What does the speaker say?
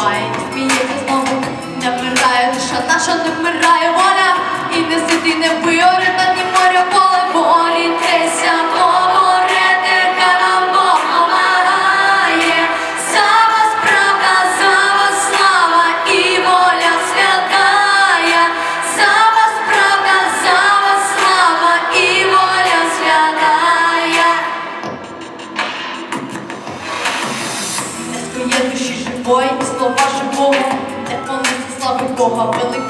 співає, сміється знову, не вмирає, душа наша не вмирає, воля, і не сиди, не вбий, орена, ні моря, поле, болі, тряся, море, де нам Бог сама справа, сама слава воля святая, сама справа, сама слава воля святая і слова живого, не понесе слави Бога, великого